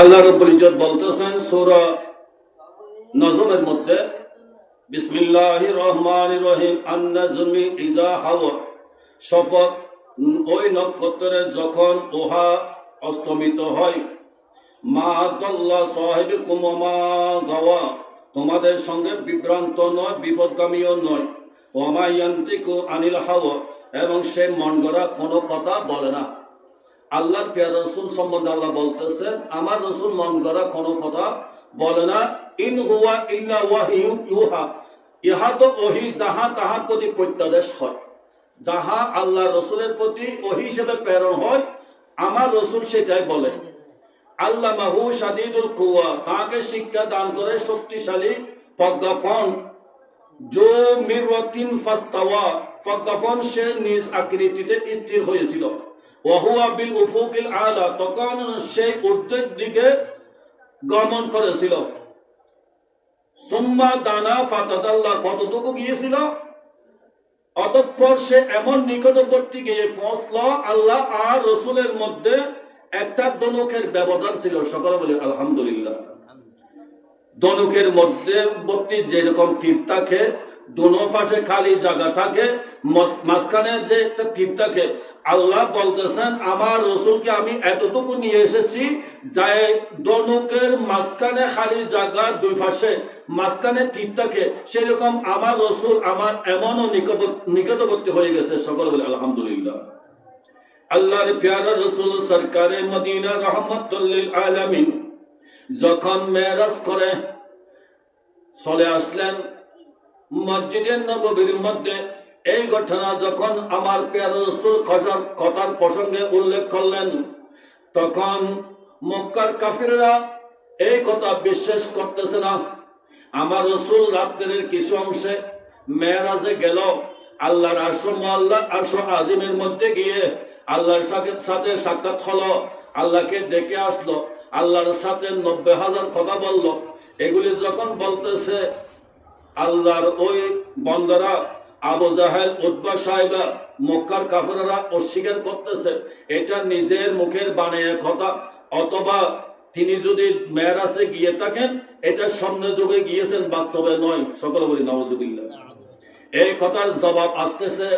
আল্লাহ রব্বুল ইজ্জত বলতেছেন, সূরা নজমের মধ্যে, বিসমিল্লাহির রহমানির রহিম আন-নাজমি ইজা হাওয়া, শপথ ওই নক্ষত্রের যখন উহা অস্তমিত হয়, মা দল্লা সাহেবিকুম ওয়া মা গাওয়া, তোমাদের সঙ্গে বিভ্রান্ত নয়, বিপদগামীও নয় ওমা ইয়ান্তিকু আনিল হাওয়া, এবং সে মন গড়া কোনো কথা বলে না। আল্লাহর পেয়ার রসুল সম্বন্ধে আল্লাহ বলতেছেন, আমার রসুল মন গড়া কোনো কথা বলে না। ইন হুয়া ইল্লা ইউহা। ইহা তো ওহি, যাহা তাহার প্রতি প্রত্যাদেশ হয়। যাহা আল্লাহ রসুলের প্রতি ওহি হিসেবে প্রেরণ হয়, আমার রসুল সেটাই বলে। আল্লাহ মাহু সাদিদুল কুয়া তাকে শিক্ষা দান করে শক্তিশালী প্রজ্ঞাপন। জো মিরওয়াতিন ফাস্তাওয়া, প্রজ্ঞাপন সে নিজ আকৃতিতে স্থির হয়েছিল। তখন উর্ধের দিকে গমন করেছিল। দানা ফাতাদাল্লাহ কতটুকু গিয়েছিল? অতঃপর সে এমন নিকটবর্তী গিয়ে আল্লাহ আর রসুলের মধ্যে একটা দনকের ব্যবধান ছিল। সকলে বলে, আলহামদুলিল্লাহ। দনুকের মধ্যে যেরকম তীর থাকে, দোনো পাশে খালি জায়গা থাকে মাঝখানে যে একটা তীর থাকে। আল্লাহ বলতেছেন, আমার রসুলকে আমি এতটুকু নিয়ে এসেছি যাই দনুকের মাঝখানে খালি জায়গা দুই পাশে, মাঝখানে তীর থাকে। সেরকম আমার রসুল আমার এমনও নিকট- নিকটবর্তী হয়ে গেছে। সকল বলে, আলহামদুলিল্লাহ। আল্লাহর প্যারা রসুল সরকারে মদিনা রহমতুল্লিল আলামিন যখন মেরাজ করে, চলে আসলেন মসজিদের নববীর মধ্যে। এই ঘটনা যখন আমার পেয়ার কথার প্রসঙ্গে উল্লেখ করলেন, তখন মক্কার কাফিররা এই কথা বিশ্বাস করতেছে না। আমার রসুল রাত্রের কিছু অংশে মেয়েরাজে গেল। আল্লাহর আশ্রম আল্লাহ আশ্রম আজিমের মধ্যে গিয়ে আল্লাহর সাথে সাথে সাক্ষাৎ হলো। আল্লাহকে ডেকে আসলো। আল্লাহর সাথে নব্বই হাজার কথা বলল। এগুলি যখন বলতেছে, আল্লাহর ওই বন্দরা আবু জাহেল উদ্বা সাহেবা মক্কার কাফেররা অস্বীকার করতেছে, এটা নিজের মুখের বানিয়ে কথা। অথবা তিনি যদি মেয়েরাসে গিয়ে থাকেন, এটা সামনে যুগে গিয়েছেন, বাস্তবে নয়। সকল বলি নওয়াজুবিল্লাহ এই কথার জবাব আসতেছে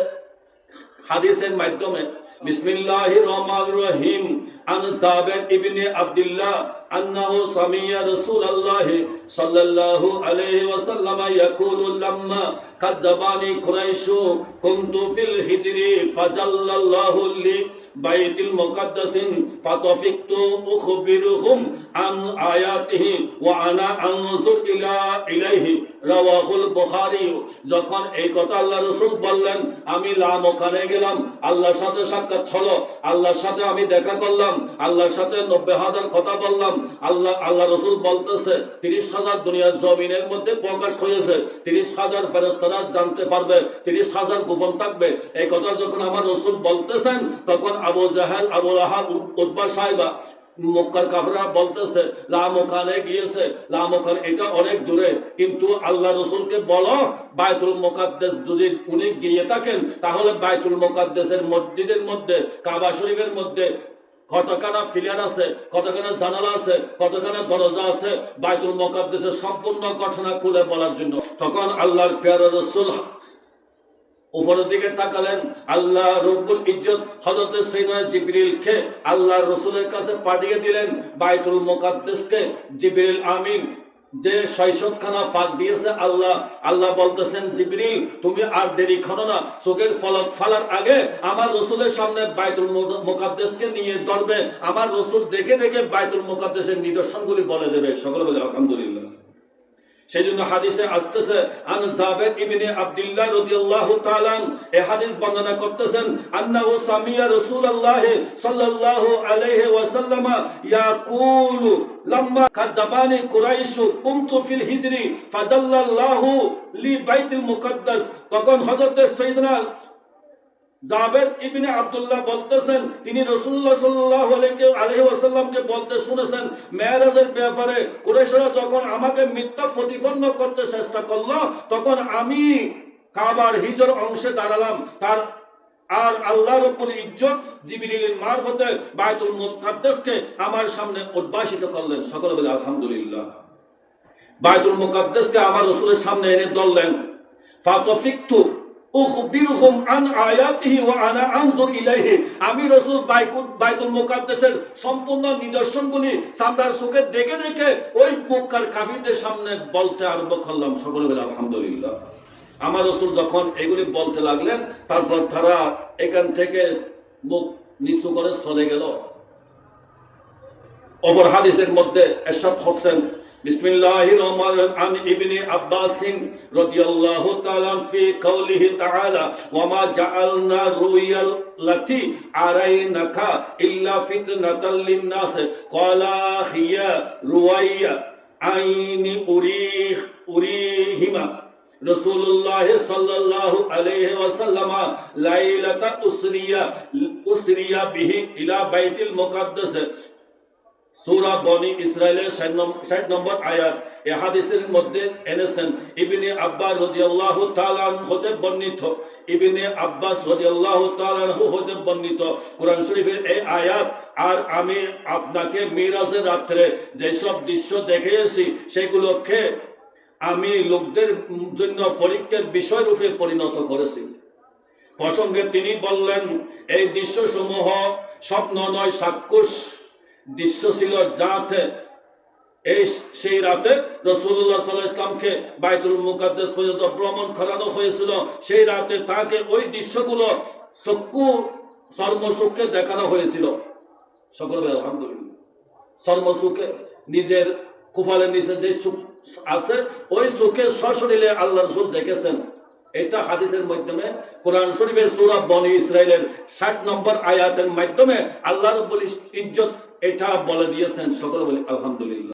হাদিসের মাধ্যমে। বিসমিল্লাহির রহমানির রহিম। আন সাবির ইবনে আব্দুল্লাহ আন্নাহু সামিয়া রাসূলুল্লাহ সাল্লাল্লাহু আলাইহি ওয়াসাল্লাম ইয়াকুলু লাম্মা কাযাবানি কুরাইশ কুনতু ফিল হিজরি ফাজাল্লাল্লাহু লি বাইতিল মুকাদ্দাসিন ফাতাফিকতু উখবিরুহুম আন আয়াতিহি ওয়া আনা আনজুর ইলা ইলাইহি রাওয়াহুল বুখারী যখন এই কথা আল্লাহ রাসূল বললেন, আমি লাম ওখানে গেলাম, আল্লাহর সাথে সাক্ষাৎ হলো, আল্লাহর সাথে আমি দেখা করলাম আল্লাহর সাথে নব্বই হাজার কথা বললাম। আল্লাহ আল্লাহ রসুল বলতেছে, তিরিশ হাজার দুনিয়ার জমিনের মধ্যে প্রকাশ হয়েছে। তিরিশ হাজার ফেরস্তারা জানতে পারবে, তিরিশ হাজার গোপন থাকবে। এই কথা যখন আমার রসুল বলতেছেন, তখন আবু জাহেল, আবু রাহাব উদ্বা সাহেবা, মক্কার কাফেররা বলতেছে লাম গিয়েছে। লাম এটা অনেক দূরে। কিন্তু আল্লাহ রসুলকে বলো বায়তুল মোকাদ্দেস যদি উনি গিয়ে থাকেন, তাহলে বায়তুল মোকাদ্দেসের মসজিদের মধ্যে, কাবা শরীফের মধ্যে কতখানা ফিলিয়ার আছে, কতখানা জানালা আছে, কতখানা দরজা আছে, বাইতুল মোকাদ্দেসের সম্পূর্ণ ঘটনা খুলে বলার জন্য। তখন আল্লাহর পেয়ারা রসুল উপরের দিকে তাকালেন, আল্লাহ রব্বুল ইজ্জত হজরত সাইয়েদনা জিবরিলকে আল্লাহ রসুলের কাছে পাঠিয়ে দিলেন, বাইতুল মুকাদ্দাসকে, জিবরিল আমিন যে শৈশবখানা ফাঁক দিয়েছে, আল্লাহ আল্লাহ বলতেছেন, জিবরিল, তুমি আর দেরি করো না। চোখের ফলক ফালার আগে আমার রসুলের সামনে বাইতুল মোকাদ্দেশকে নিয়ে ধরবে আমার রসুল দেখে দেখে বাইতুল মোকাদ্দেশের নিদর্শনগুলি বলে দেবে। সকলে বলে, আলহামদুলিল্লাহ। সেই জন্য হাদিসে আসতেছে, আন জাবেদ ইবনে আব্দুল্লাহ রাদিয়াল্লাহু তাআলা এই হাদিস বর্ণনা করতেছেন, আন্নাহু সামিয়া রাসূলুল্লাহ সাল্লাল্লাহু আলাইহি ওয়াসাল্লাম ইয়াকুলু, লাম্মা কাযাবানি কুরাইশ কুমতু ফিল হিজরি ফাজাল্লাল্লাহু লি বাইতুল মুকদ্দাস তখন হযরত সাইয়েদনা জাবের ইবনে বলতেছেন, তিনি রসুল্লাহ সাল্লাহ আলহি বলতে শুনেছেন, মেয়ারাজের ব্যাপারে কুরেশরা যখন আমাকে মিথ্যা প্রতিপন্ন করতে চেষ্টা করল, তখন আমি কাবার হিজর অংশে দাঁড়ালাম। তার আর আল্লাহ রব্বুল ইজ্জত মারফতে বায়তুল মুকাদ্দাসকে আমার সামনে উদ্ভাসিত করলেন। সকলে বলে, আলহামদুলিল্লাহ। বায়তুল মুকাদ্দাসকে আমার রাসূলের সামনে এনে ধরলেন। ফাতফিকতু আমি রাসূল বাইতুল মুকাদ্দাসের সম্পূর্ণ নিদর্শনগুলি সামনের চোখে দেখে দেখে ওই মক্কার কাফিরদের সামনে বলতে আরম্ভ করলাম। সকলে বলে আলহামদুলিল্লাহ। আমার রসুল যখন এগুলি বলতে লাগলেন, তারপর তারা এখান থেকে মুখ নিচু করে চলে গেল। অপর হাদিসের মধ্যে এরশাদ হোসেন বিসমিল্লাহির আন ইবনে আব্বাস রাদিয়াল্লাহু তাআলা ফি কওলিহি তাআলা, ওয়া মা জাআলনা রুয়াল লাতি আরাইনাকা ইল্লা ফিতনাতাল লিন-নাস ক্বালা হিয়া রুয়াইয়া আইনি উরিহ, উরিহিমা রসুল্লাহ সাল্লাল্লাহু আলাইহি ওয়াসাল্লাম লাইলাতা উসরিয়া উসরিয়া বিহি ইলা বাইতুল মুকাদ্দাস সূরা বনি ইসরাইলের 60 নম্বর আয়াত। হাদিসের মধ্যে এনেছেন আব্বাস হতে বর্ণিত। আব্বাস হতে বর্ণিত। শরীফের এই আয়াত, আর আমি আপনাকে মিরাজের রাত্রে যেসব দৃশ্য দেখিয়েছি সেগুলোকে আমি লোকদের জন্য পরীক্ষার বিষয় রূপে পরিণত করেছি। প্রসঙ্গে তিনি বললেন, এই দৃশ্যসমূহ স্বপ্ন নয় সাক্ষুষ দৃশ্য ছিল যাতে এই সেই রাতে রসুল্লাহ সাল্লাহ ইসলামকে বাইতুল মুকাদ্দেস পর্যন্ত ভ্রমণ করানো হয়েছিল। সেই রাতে তাকে ওই দৃশ্যগুলো চক্ষু চর্মচক্ষে দেখানো হয়েছিল। সকলে আলহামদুলিল্লাহ। চর্মচক্ষে নিজের কুফালের নিচে যে সুখ আছে, ওই সুখে সশরীরে আল্লাহ রসুল দেখেছেন। এটা হাদিসের মাধ্যমে, কোরআন শরীফের সূরা বনি ইসরাইলের 60 নম্বর আয়াতের মাধ্যমে আল্লাহ রব্বুল ইজ্জত এটা বলে দিয়েছেন সকলে বলি আলহামদুলিল্লাহ।